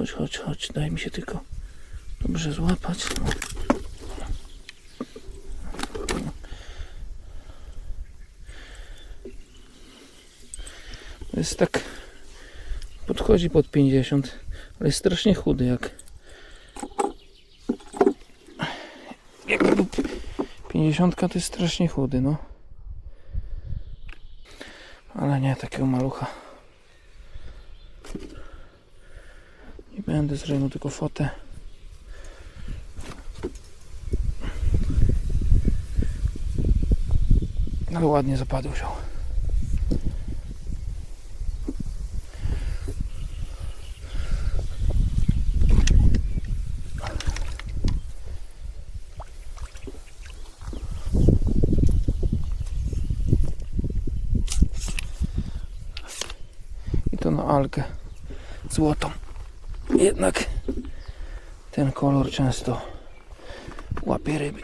chodź, chodź, chodź. Daj mi się tylko dobrze złapać. Jest tak. Podchodzi pod 50, ale jest strasznie chudy jak. Jak był 50 to jest strasznie chudy, no. Ale nie takiego malucha. Będę zrobił tylko fotę. Ale ładnie zapadł wziął. I to na algę złotą. Jednak ten kolor często łapie ryby.